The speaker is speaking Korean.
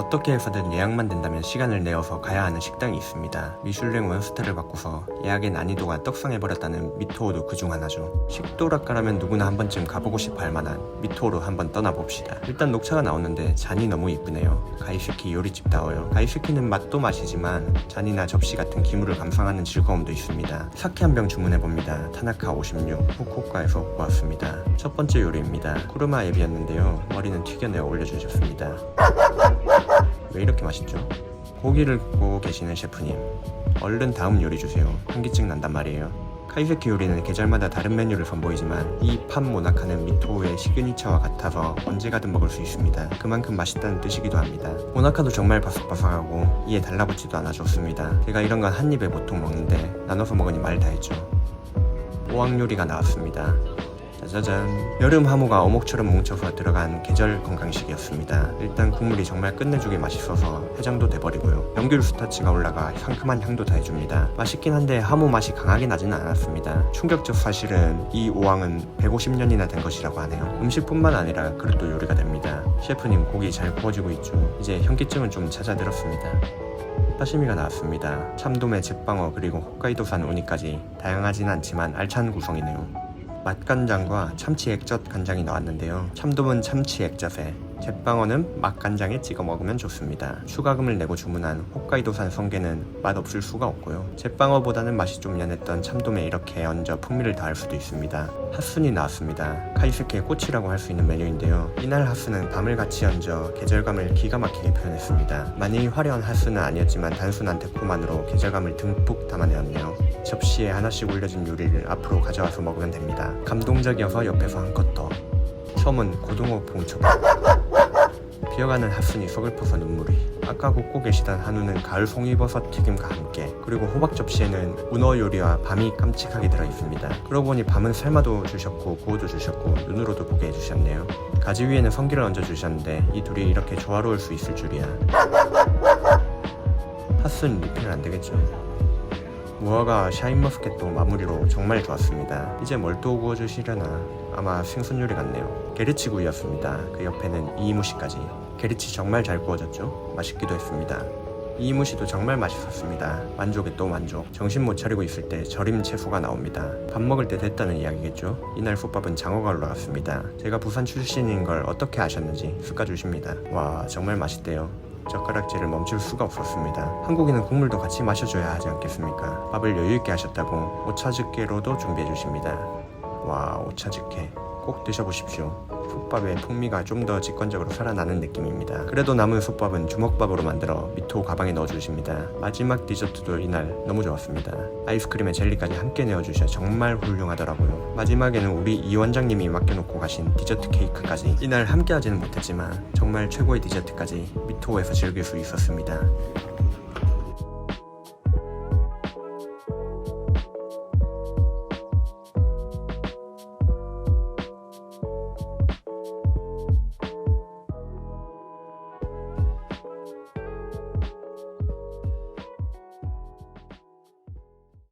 어떻게 해서든 예약만 된다면 시간을 내어서 가야 하는 식당이 있습니다. 미슐랭 원스타를 바꾸서 예약의 난이도가 떡상해버렸다는 미토오도 그중 하나죠. 식도락가라면 누구나 한 번쯤 가보고 싶어 할 만한 미토오로 한번 떠나봅시다. 일단 녹차가 나오는데 잔이 너무 이쁘네요. 가이스키 요리집다워요. 가이스키는 맛도 맛이지만 잔이나 접시 같은 기물을 감상하는 즐거움도 있습니다. 사케 한 병 주문해봅니다. 타나카 56 후쿠오카에서 보았습니다. 첫 번째 요리입니다. 쿠르마 앱이었는데요. 머리는 튀겨내어 올려주셨습니다. 왜 이렇게 맛있죠? 고기를 굽고 계시는 셰프님 얼른 다음 요리 주세요. 현기증 난단 말이에요. 카이세키 요리는 계절마다 다른 메뉴를 선보이지만 이판 모나카는 미토우의 시그니처와 같아서 언제 가든 먹을 수 있습니다. 그만큼 맛있다는 뜻이기도 합니다. 모나카도 정말 바삭바삭하고 이에 달라붙지도 않아 좋습니다. 제가 이런 건 한 입에 보통 먹는데 나눠서 먹으니 말 다 했죠. 오왕 요리가 나왔습니다 짜자잔. 여름 하모가 어묵처럼 뭉쳐서 들어간 계절 건강식이었습니다. 일단 국물이 정말 끝내주게 맛있어서 해장도 돼버리고요. 연귤 스타치가 올라가 상큼한 향도 더해줍니다. 맛있긴 한데 하모 맛이 강하게 나지는 않았습니다. 충격적 사실은 이 오왕은 150년이나 된 것이라고 하네요. 음식뿐만 아니라 그릇도 요리가 됩니다. 셰프님 고기 잘 구워지고 있죠? 이제 현기증은 좀 잦아들었습니다. 사시미가 나왔습니다. 참돔에 제빵어 그리고 홋카이도산 우니까지 다양하진 않지만 알찬 구성이네요. 맛간장과 참치 액젓 간장이 나왔는데요. 참돔은 참치 액젓에 제빵어는 맛간장에 찍어 먹으면 좋습니다. 추가금을 내고 주문한 홋카이도산 성게는 맛 없을 수가 없고요. 제빵어보다는 맛이 좀 연했던 참돔에 이렇게 얹어 풍미를 더할 수도 있습니다. 핫순이 나왔습니다. 카이스케의 꽃이라고 할 수 있는 메뉴인데요. 이날 핫순은 밤을 같이 얹어 계절감을 기가 막히게 표현했습니다. 많이 화려한 핫순은 아니었지만 단순한 데코만으로 계절감을 듬뿍 담아내었네요. 접시에 하나씩 올려진 요리를 앞으로 가져와서 먹으면 됩니다. 감동적이어서 옆에서 한 컷 더. 처음은 고등어 봉초밥. 비어가는 핫순이 서글퍼서 눈물이 아까 굽고 계시던 한우는 가을 송이버섯 튀김과 함께 그리고 호박 접시에는 문어 요리와 밤이 깜찍하게 들어있습니다 그러고 보니 밤은 삶아도 주셨고 구워도 주셨고 눈으로도 보게 해주셨네요 가지 위에는 성기를 얹어주셨는데 이 둘이 이렇게 조화로울 수 있을 줄이야 핫순 리필 안되겠죠 무화과 샤인머스켓도 마무리로 정말 좋았습니다. 이제 뭘 또 구워주시려나 아마 생선 요리 같네요. 게르치 구이였습니다. 그 옆에는 이이무시까지. 게르치 정말 잘 구워졌죠? 맛있기도 했습니다. 이이무시도 정말 맛있었습니다. 만족에 또 만족. 정신 못 차리고 있을 때 절임 채소가 나옵니다. 밥 먹을 때 됐다는 이야기겠죠? 이날 솥밥은 장어가 올라갔습니다. 제가 부산 출신인 걸 어떻게 아셨는지 숟가주십니다. 와 정말 맛있대요. 젓가락질을 멈출 수가 없었습니다. 한국인은 국물도 같이 마셔줘야 하지 않겠습니까? 밥을 여유있게 하셨다고 오차즈케로도 준비해 주십니다. 와 오차즈케 꼭 드셔보십시오. 솥밥의 풍미가 좀 더 직관적으로 살아나는 느낌입니다. 그래도 남은 솥밥은 주먹밥으로 만들어 미토 가방에 넣어주십니다. 마지막 디저트도 이날 너무 좋았습니다. 아이스크림에 젤리까지 함께 내어주셔 정말 훌륭하더라고요. 마지막에는 우리 이 원장님이 맡겨놓고 가신 디저트 케이크까지 이날 함께 하지는 못했지만 정말 최고의 디저트까지 미토에서 즐길 수 있었습니다.